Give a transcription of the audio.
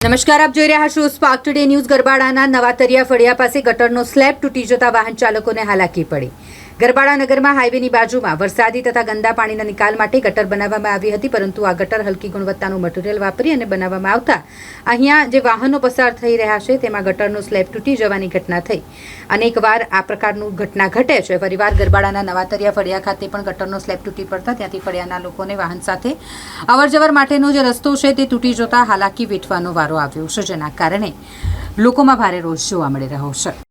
નમસ્કાર, આપ જોઈ રહ્યા છો સ્પાર્ક ટુડે ન્યૂઝ ગરબાડાના નવાતરિયા ફળિયા પાસે ગટરનો સ્લેબ તૂટી જતા વાહન ચાલકોને હાલાકી પડી. ગરબાડા નગરમાં હાઈવેની બાજુમાં વરસાદી તથા ગંદા પાણીના નિકાલ માટે ગટર બનાવવામાં આવી હતી, પરંતુ આ ગટર હલકી ગુણવત્તાનું મટીરિયલ વાપરી અને બનાવવામાં આવતા અહીંયા જે વાહનો પસાર થઈ રહ્યા છે, તેમાં ગટરનો સ્લેબ તૂટી જવાની ઘટના થઈ. અનેકવાર આ પ્રકારનું ઘટના ઘટે છે. ફરીવાર ગરબાડાના નવાતરિયા ફળિયા ખાતે પણ ગટરનો સ્લેબ તૂટી પડતા ત્યાંથી ફળિયાના લોકોને વાહન સાથે અવરજવર માટેનો જે રસ્તો છે, તે તૂટી જતા હાલાકી વેઠવાનો વારો આવ્યો છે, જેના કારણે લોકોમાં ભારે રોષ જોવા મળી રહ્યો છે.